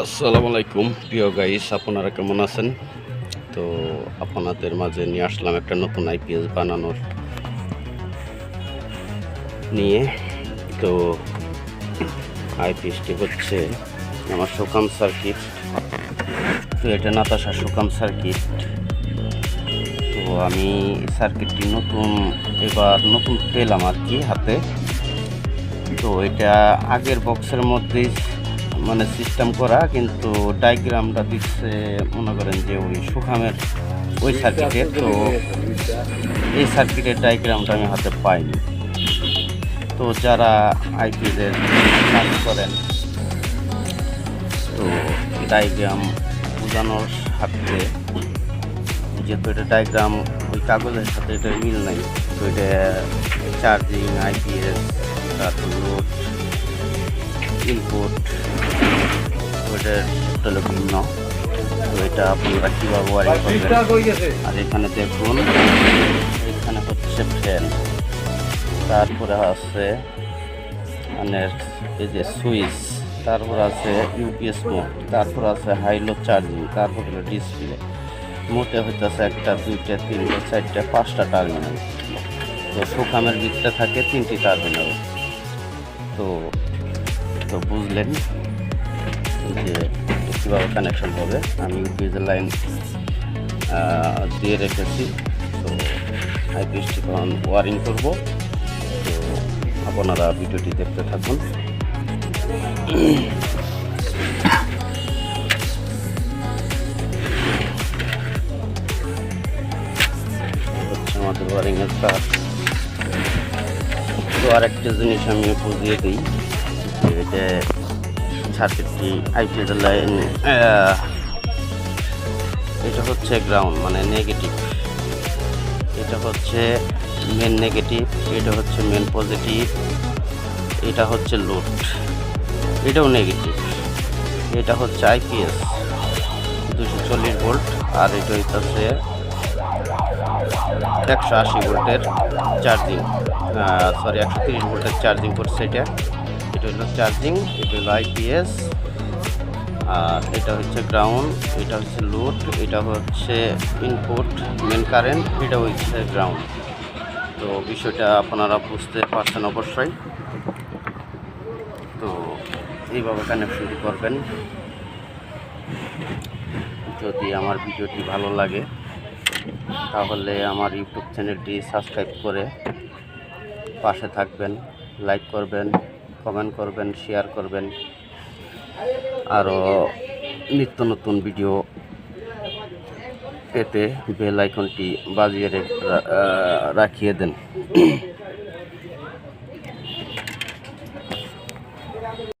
আসসালামু আলাইকুম প্রিয় গাইস, আপনারা কেমন আছেন? তো আপনাদের মাঝে নিয়ে আসলাম একটা নতুন আইপিএস বানানোর নিয়ে। তো আইপিএসটি হচ্ছে আমার সুকাম সার্কিট। তো এটা নাতাশা সুকাম সার্কিট। তো আমি সার্কিটটি নতুন, এবার নতুন পেলাম আর কি হাতে। তো এটা আগের বক্সের মধ্যেই মানে সিস্টেম করা, কিন্তু ডায়াগ্রামটা দিচ্ছে, মনে করেন যে ওই সুখামের ওই সার্কিটের তো এই সার্কিটের ডায়াগ্রামটা আমি হাতে পাইনি। তো যারা আইপিএলের কাজ করেন, তো ডায়াগ্রাম বোঝানোর সাথে যেহেতু এটা ডায়াগ্রাম ওই কাগজের সাথে এটা মিল নাই, তো এটা চার্জিং আইপিএস তারপর লোড ইনপুট ওইটার টোটাল ভিন্ন তো এটা আপনারা কীভাবে ওয়ারিং করবেন আর এখানে দেখুন এখানে হচ্ছে ফ্যান তারপরে আছে মানে এই যে সুইচ তারপর আছে ইউপিএস মোড তারপর আছে হাইলো চার্জিং তারপর হলো ডিসপ্লে মোটে হইতেছে একটা দুইটা তিনটা চারটা পাঁচটা টার্মিনাল তো সুখামের দিকটা থাকে তিনটি টার্মিনাল তো তো বুঝলেন? যে কীভাবে কানেকশন হবে, আমি ইউপিএস লাইন দিয়ে রেখেছি। তো আইপিএসটি তখন ওয়ারিং করব। তো আপনারা ভিডিওটি দেখতে থাকুন। আমাদের ওয়ারিংয়ের কাজ। তো আরেকটা জিনিস আমি বুঝিয়ে দিই, যে এটা সার্কিটটি আইপিএস লাইন এটা হচ্ছে গ্রাউন্ড মানে নেগেটিভ এটা হচ্ছে মেন নেগেটিভ এটা হচ্ছে মেন পজিটিভ এটা হচ্ছে লোড এটাও নেগেটিভ এটা হচ্ছে আইপিএস দুশো চল্লিশ ভোল্ট, আর এটা হইতেছে একশো আশি ভোল্টের চার্জিং সরি একশো তিরিশ ভোল্টের চার্জিং করছে এটা। এটা হলো চার্জিং এটা হলো আইপিএস আর এটা হচ্ছে গ্রাউন্ড এটা হচ্ছে লোড এটা হচ্ছে ইনপুট মেন কারেন্ট এটা হচ্ছে গ্রাউন্ড তো বিষয়টা আপনারা বুঝতে পারছেন অবশ্যই। তো এইভাবে কানেকশনটি করবেন। যদি আমার ভিডিওটি ভালো লাগে, তাহলে আমার ইউটিউব চ্যানেলটি সাবস্ক্রাইব করে পাশে থাকবেন, লাইক করবেন। কমেন্ট করবেন শেয়ার করবেন আরও নিত্য নতুন ভিডিও পেতে বেল আইকনটি বাজিয়ে রাখিয়ে দেন।